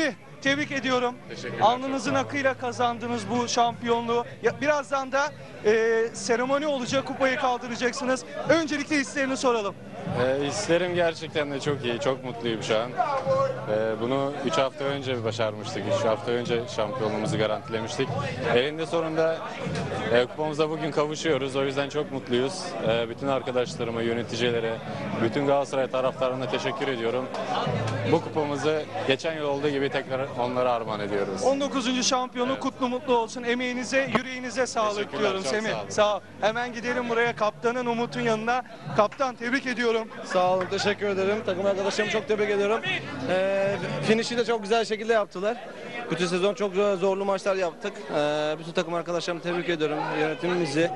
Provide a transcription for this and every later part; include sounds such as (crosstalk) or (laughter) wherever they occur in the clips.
Semih tebrik ediyorum. Alnınızın akıyla kazandınız bu şampiyonluğu. Ya, birazdan da e, seremoni olacak, kupayı kaldıracaksınız. Öncelikle hislerini soralım. Ee, hislerim gerçekten de çok iyi, çok mutluyum şu an. Ee, bunu 3 hafta önce başarmıştık, 3 hafta önce şampiyonluğumuzu garantilemiştik. Elinde sonunda e, kupamıza bugün kavuşuyoruz, o yüzden çok mutluyuz. Ee, bütün arkadaşlarıma, yöneticilere, bütün Galatasaray taraftarına teşekkür ediyorum. Bu kupamızı geçen yıl olduğu gibi tekrar onlara armağan ediyoruz. 19. şampiyonu kutlu mutlu olsun. Emeğinize, yüreğinize sağlık diyorum Semih. sağ. Sağ ol. Hemen gidelim buraya kaptanın Umut'un yanına. Kaptan tebrik ediyorum. Sağ olun, teşekkür ederim. Takım arkadaşlarımı çok tebrik ediyorum. Ee, finişi de çok güzel şekilde yaptılar. Bütün sezon çok zor- zorlu maçlar yaptık. Ee, bütün takım arkadaşlarımı tebrik ediyorum. Yönetimimizi,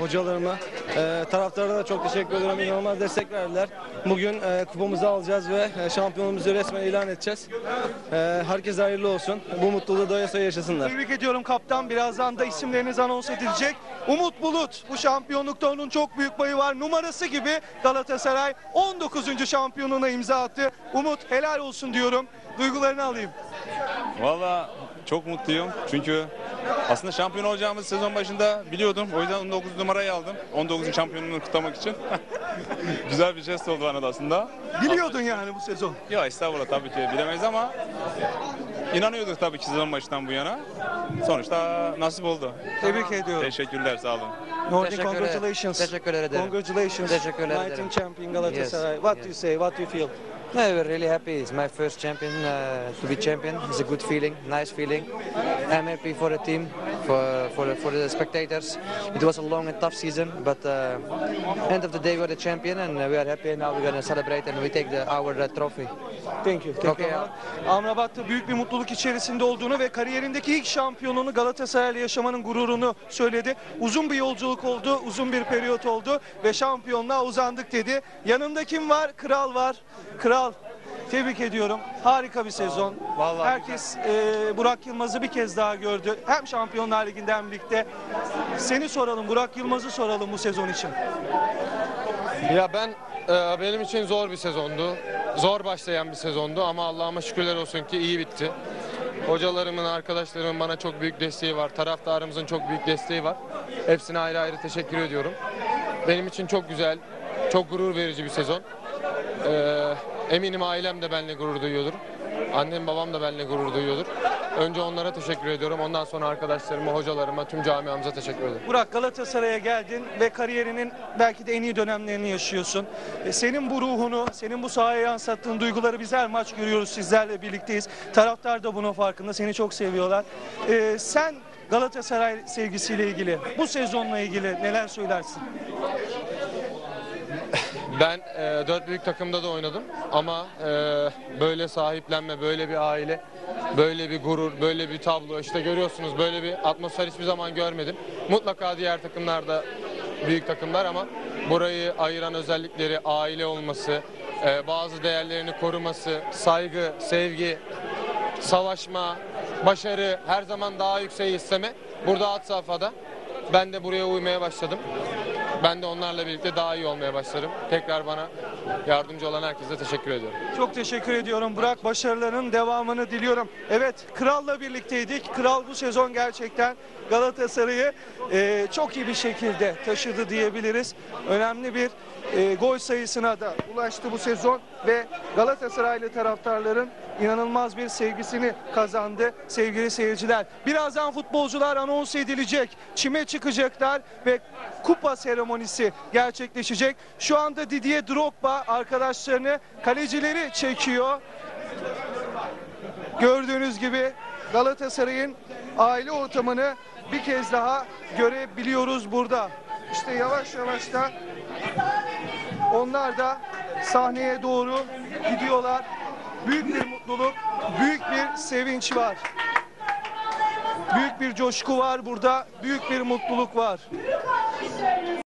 hocalarıma, e, taraftarlara da çok teşekkür ediyorum. İnanılmaz destek verdiler. Bugün e, kupamızı alacağız ve e, şampiyonumuzu resmen ilan edeceğiz. E, herkese hayırlı olsun. Bu mutluluğu doya doya yaşasınlar. Tebrik ediyorum kaptan. Birazdan da isimleriniz anons edilecek. Umut Bulut bu şampiyonlukta onun çok büyük payı var. Numarası gibi Galatasaray 19. şampiyonuna imza attı. Umut helal olsun diyorum. Duygularını alayım. Valla çok mutluyum çünkü aslında şampiyon olacağımız sezon başında biliyordum. O yüzden 19 numarayı aldım. 19. şampiyonluğunu kutlamak için. (laughs) Güzel bir jest oldu bana da aslında. Biliyordun yani bu sezon. Ya estağfurullah tabii ki bilemeyiz ama inanıyorduk tabii ki sezon başından bu yana. Sonuçta nasip oldu. Tebrik ediyorum. Teşekkürler sağ olun. Nordic Teşekkür congratulations. Teşekkür ederim. Congratulations. Teşekkür ederim. 19 champion Galatasaray. Yes, What do yes. you say? What do you feel? No, we're really happy. It's my first champion uh, to be champion. It's a good feeling, nice feeling. I'm happy for the team, for for the, for the spectators. It was a long and tough season, but uh, end of the day we're the champion and uh, we are happy. And now we're gonna celebrate and we take the our uh, trophy. Thank you. Thank Okay. you. Amrabat'ta büyük bir mutluluk içerisinde olduğunu ve kariyerindeki ilk şampiyonunu Galatasaray'la yaşamanın gururunu söyledi. Uzun bir yolculuk oldu, uzun bir periyot oldu ve şampiyonluğa uzandık dedi. Yanında kim var? Kral var. Kral. Tebrik ediyorum. Harika bir sezon. Vallahi Herkes e, Burak Yılmaz'ı bir kez daha gördü. Hem Şampiyonlar Ligi'nde hem ligde. Seni soralım, Burak Yılmaz'ı soralım bu sezon için. Ya ben e, benim için zor bir sezondu. Zor başlayan bir sezondu ama Allah'ıma şükürler olsun ki iyi bitti. Hocalarımın, arkadaşlarımın bana çok büyük desteği var. Taraftarımızın çok büyük desteği var. Hepsine ayrı ayrı teşekkür ediyorum. Benim için çok güzel, çok gurur verici bir sezon. E, eminim ailem de benimle gurur duyuyordur. Annem babam da benimle gurur duyuyordur. Önce onlara teşekkür ediyorum. Ondan sonra arkadaşlarıma, hocalarıma, tüm camiamıza teşekkür ederim. Burak Galatasaray'a geldin ve kariyerinin belki de en iyi dönemlerini yaşıyorsun. E, Senin bu ruhunu, senin bu sahaya yansıttığın duyguları biz her maç görüyoruz. Sizlerle birlikteyiz. Taraftar da bunun farkında. Seni çok seviyorlar. E, sen Galatasaray sevgisiyle ilgili, bu sezonla ilgili neler söylersin? Ben e, dört büyük takımda da oynadım ama e, böyle sahiplenme, böyle bir aile, böyle bir gurur, böyle bir tablo işte görüyorsunuz böyle bir atmosfer hiçbir zaman görmedim. Mutlaka diğer takımlarda büyük takımlar ama burayı ayıran özellikleri aile olması, e, bazı değerlerini koruması, saygı, sevgi, savaşma, başarı, her zaman daha yükseği isteme. Burada at safhada. Ben de buraya uymaya başladım. Ben de onlarla birlikte daha iyi olmaya başlarım. Tekrar bana yardımcı olan herkese teşekkür ediyorum. Çok teşekkür ediyorum Burak. Başarılarının devamını diliyorum. Evet, Kral'la birlikteydik. Kral bu sezon gerçekten Galatasaray'ı e, çok iyi bir şekilde taşıdı diyebiliriz. Önemli bir e, gol sayısına da ulaştı bu sezon ve Galatasaraylı taraftarların inanılmaz bir sevgisini kazandı sevgili seyirciler. Birazdan futbolcular anons edilecek. Çime çıkacaklar ve kupa seremonisi gerçekleşecek. Şu anda Didier Drogba arkadaşlarını kalecileri çekiyor. Gördüğünüz gibi Galatasaray'ın aile ortamını bir kez daha görebiliyoruz burada. İşte yavaş yavaş da onlar da sahneye doğru gidiyorlar. Büyük bir mutluluk, büyük bir sevinç var. Büyük bir coşku var burada, büyük bir mutluluk var.